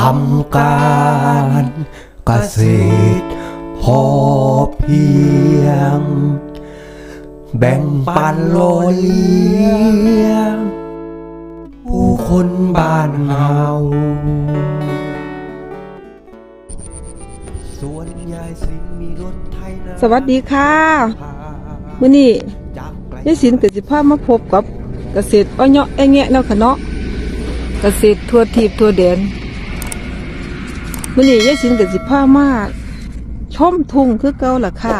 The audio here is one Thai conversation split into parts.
ทำการเกษตรพอเพียง แบ่งปันโลเลียงผู้คนบ้านเฮาสวัสดีค่ะมื้อนี้ไกลยายสินกับสิพามาพบกับเกษตรอ้อยเนาะแอแงะเนาะค่ะเนาะเกษตรทั่วทีบทั่วแดน มื้อนี้ยายสินกับสิพามาชมทุ่งคือเก่าล่ะค่ะ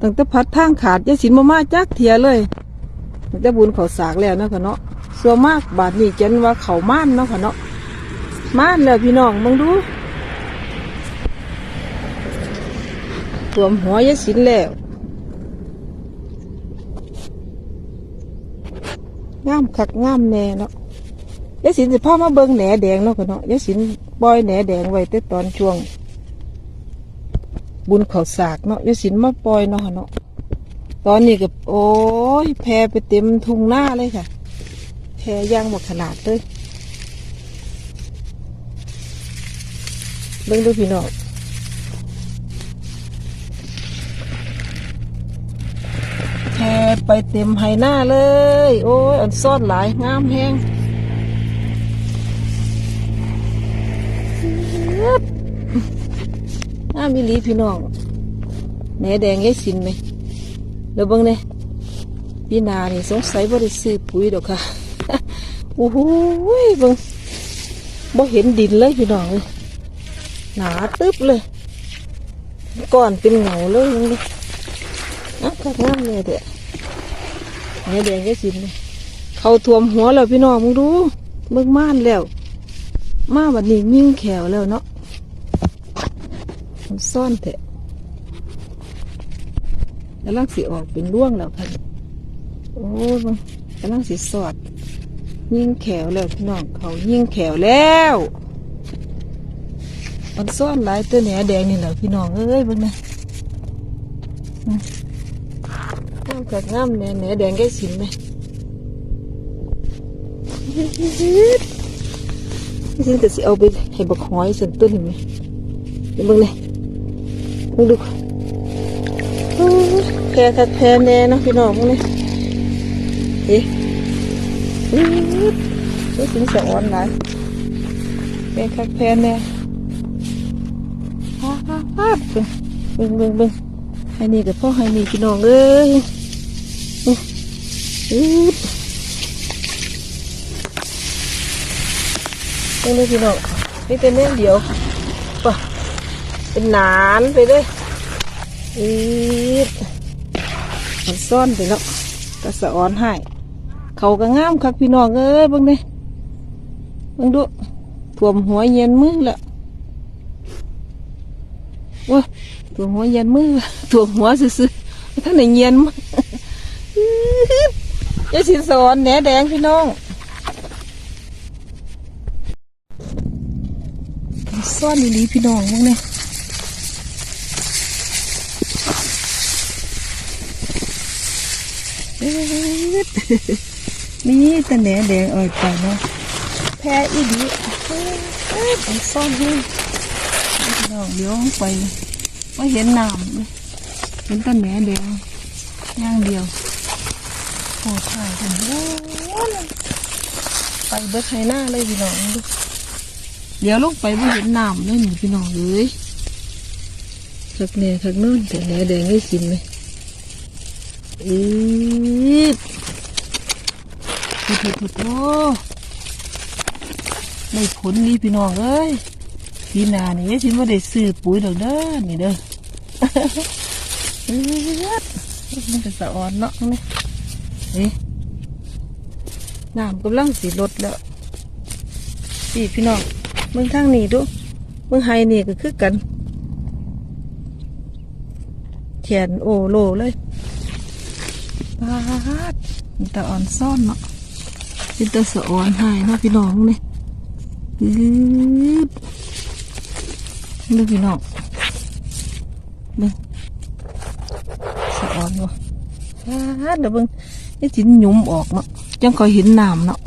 ตั้งแต่พัดทางขาดยายสินมามาจักเทียเลยตั้งแต่บุญเขาสากแล้วเนาะค่ะเนาะส่วนมากบาดนี้จันว่าเขาม่านเนาะค่ะเนาะม่านแล้วพี่น้องมึงดูท่วมหัวยายสินแล้วงามคักงามแน่เนาะ ยายสินสิพามาเบิ่งแหนแดงเนาะกันเนาะยายสินปล่อยแหนแดงไว้แต่ตอนช่วง บุญเขาสากเนาะยายสินมาปล่อยเนาะค่ะเนาะตอนนี้ก็โอ้ยแพไปเต็มทุ่งหน้าเลยค่ะแพย่างหมดขนาดเลยเบิ่งดูพี่น้องแพไปเต็มไหหน้าเลย โอ้ยอันซ่อนหลายงามแฮงามอีหลีพี่น้องแหนแดงยายสินไหมเดี๋ยวเบิ่งเนี่ยพี่นานี่สงสัยบ่ได้ซื้อปุ๋ยดอกค่ะโอ้โหเบิ่งบ่เห็นดินเลยพี่น้องเลยหนาตึ๊บเลยก้อนเป็นเหงาเลยเบิ่งดิอะก็งามเลยเด้อเนี่แดงแค่สินเลยเขาท่วมหัวแล้วพี่น้องมึงดูเบิ่งม่านแล้ว มาบัดนี้ยิ่งแขวแล้วเนาะ มันซ่อนเถอะกำลังสิออกเป็นร่วงแล้วค่ะ โอ้กำลังสิสอด ยิ่งแขวแล้วพี่น้องเขายิ่งแขวแล้ว มันซ่อนหลายตัวแหนแดงนี่แหละพี่น้องเอ้ยเบิ่งนะงามกัดงามแหน่แหน่แดงแก่สินไหมสินก็สิเอาไปให้บักหอยสันต้นเห็นไหมเดี๋ยวเบิ่งเลย ดูโอ้ยแคัดแพรแน่นะพี่น้องมึงเลยเอ๊ะอื้อนี่สินสะอ่อนหลายแคัดแพรแน่ฮ่าฮ่าฮ่าบิ่งบิ่งบิ่งให้นี่กับพ่อให้นี่พี่น้องเอ้ยอื้ออื้อนี่เลยพี่น้องนี่เป็นเน่นเดียวป่ะ เป็นหนานไปเลยอีดมันซ่อนไปแล้วกระสะออนให้เขาก็งามคักพี่น้องเอ้ยบิ่งนี่เบิ่งดูท่วมหัวเย็นมือแล้วโอ้ยตัวหัวเย็นมือตัวหัวซื่อๆท่านไหนเย็นมั้งยายสินสอนแหนแดงพี่น้องซ่อนดีๆพี่น้องพวกนี้ นี่ต่แหนแดงอ่อยไปเนาะแพ้อีดีมันซ่อนให้พี่น้องเดี๋ยวไปไม่เห็นน้ำเห็นต้นแหนแดงย่างเดียวโอ้ถ่ายกันโอ้ไปเบิดไฮหน้าเลยพี่น้องดูเดี๋ยวลงไปไม่เห็นน้ำเลยหนูพี่น้องเลย ขักแน่ขักโนู่นแต่แหนแดงให้กินไหมอืดโอ้โหโอ้ได้ผลนี่พี่น้องเอ้ยพี่นานี่ยายสิว่าได้ซื้อปุ๋ยดอกเด้อนี่เด้อมันเป็นสะออนเนาะนี่นี่น้ำกำลังสีลดแล้วพี่พี่น้องเมืองทางนี้ดูเมืองไฮนี่ก็คือกัน แขนโอโลเลยปาดมันตะอ่อนซ่อนเนาะเป็นตะสะออนหายเนาะพี่น้องนี่อืดดูพี่น้องดูสะออนวะอ่าเดี๋ยวเบิ่งนี่จินหยุมออกเนาะจังคอยเห็นน้ำเนาะ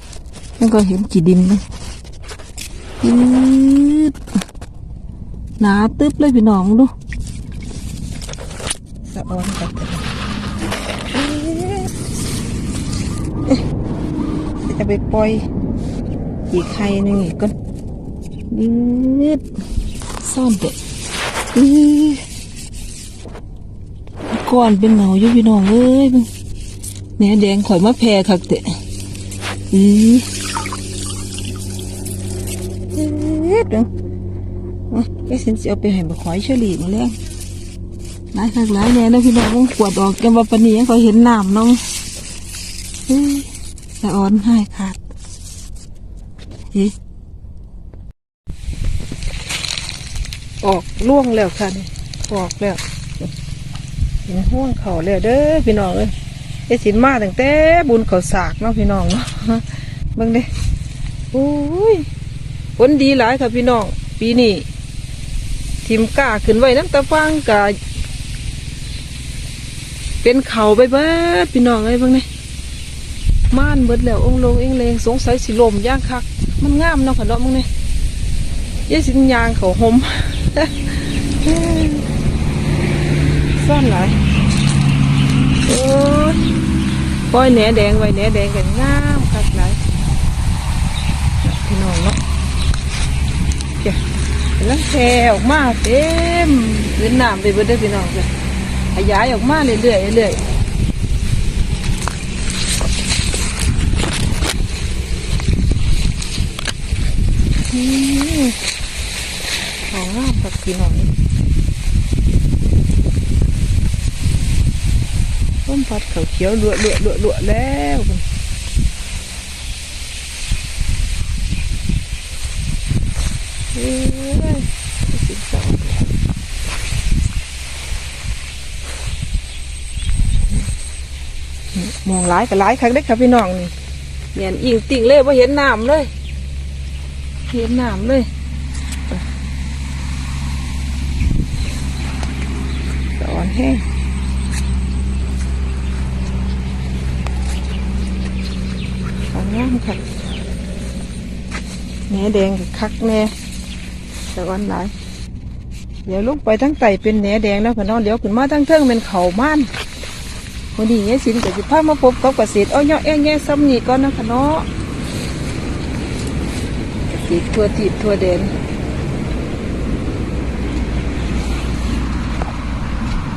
แล้วก็เห็นจีดินเลยยืดหนาตึ๊บเลยพี่น้องดู สะอนกันจะไปปล่อยอีกไข่หนึ่งอีกก่อนยืดซ่อนเด็ดก่อนเป็นเหงาอยู่พี่น้องเอ้ยมึงแหนแดงข่อยมาแพรคักเตะอือเอ็ดดึงอะไอ้สินสิเอาไปให้บักขอยเฉลี่ยมาแล้ว หลายคักหลายแน่นะพี่น้องกวดออกกันว่าปานนี้ยังข่อยเห็นน้ำน้องเฮ้ยสะออนให้ขาดเฮ้ยออกล่วงแล้วค่ะนี่ออกแล้วเห็นห่วงเขาเลยเด้อพี่น้องเอ้ยไอ้สินมาตั้งแต่บุญเขาสากเนาะพี่น้องเนาะเบิ่งเด้โอ้ยผลดีหลายค่ะพี่น้องปีนี้ทิมกล้าขึ้นไว้น้ำตาฟังกะ เป็นเขาไปเบิดพี่น้องเอ้ยเบิ่งเด้ม่านเบิดแล้วองค์ลงเองเลงสงสัยสิลมย่างคัก มันงามเนาะค่ะเนาะมึงเนี่ยยายสินยางเขาหมซ่อนหลายโอ้ยปล่อยแหนแดงไว้แหนแดงกันงามคักหลายพี่น้องเนาะเจ้าแล้วแพรออกมาเต็มเล่นน้ำไปเบิดเด้พี่น้องจ้ะ ขยายออกมาเรื่อยๆเรื่อยๆของงามคักพี่น้องต้มผัดเขาเขียวลวลวลวลวแล้วเอ้ยสิบสอง มองหลายกับหลายครั้งได้ครับพี่น้องนี่เนียนอิงติ่งเลยว่าเห็นน้ำเลย เห็นน้ำเลยตอนแห้งของงามค่ะแหนแดงกับคักแน่ต่วันหลายเดี๋ยวลงไปทั้งไตเป็นแหนแดงแล้วพี่น้องเดี๋ยวขึ้นมาทั้งเทิงเป็นเขาม่าน วันนี้เนี่ยสินกับสิพามาพบกับเกษตรอ้อยเนาะแอ้งแง่ซ้ำนี่ก่อนนะคะเนาะเกษตรทั่วทิศทั่วแดน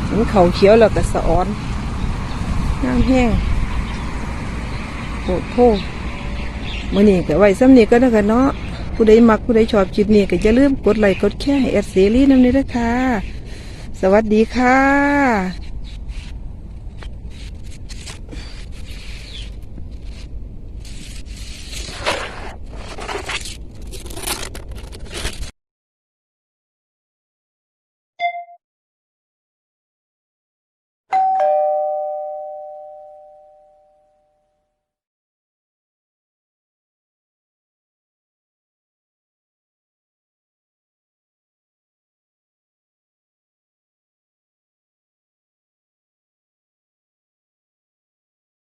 เห็นเขาเขียวแล้วก็สะอ้อนน้ำแห้งโอ้โหมื่อนี้ก็ไว้ซ้ำนี้ก็นะคะเนาะผู้ใดมักผู้ใดชอบคลิปนี้ก็อย่าลืมกดไลค์กดแชร์ให้แอดเสรีน้ำนี้ด้วยค่ะสวัสดีค่ะ